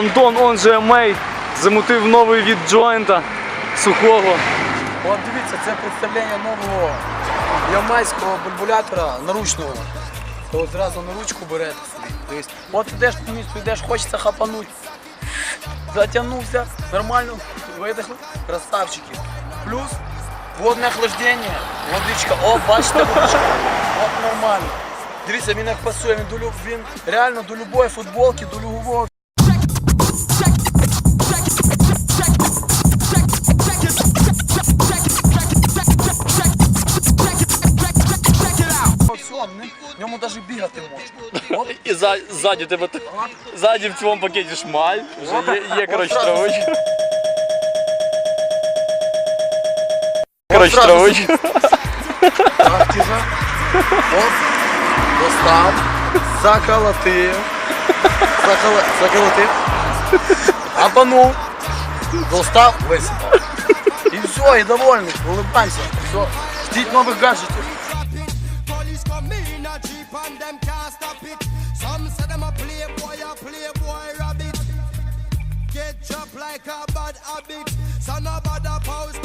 Антон, он же Мей, замутив новий від джойнта сухого. От дивіться, це представлення нового ямайського бульбулятора наручного. То от зразу на ручку собі. Тобто, от ідеш по місту, йдеш, хочеться хапануть. Затягнувся, нормально, видихнув, красавчики. Плюс водне охлаждення, водичка, о, бачите, водичка, от нормально. Дивіться, він як пасує, він, до, він реально до любої футболки, до любого всього, в ньому навіть бігати можна. От І за, ззаді тебе т- ззаді в цьому пакеті шмаль. Вже є, є коротше От зразу травичка. Коротше, зразу травичка. Так, тихо. Оп. Достав. Заколотив. Заколо... Заколотив. Обманув. Достав, висипав. І все, і довольний. Улыбайся. Все. Ждіть нових гаджетів. Jeep and them can't stop it. Some say them a playboy, a playboy rabbit. Get chopped like a bad habit. So no bother post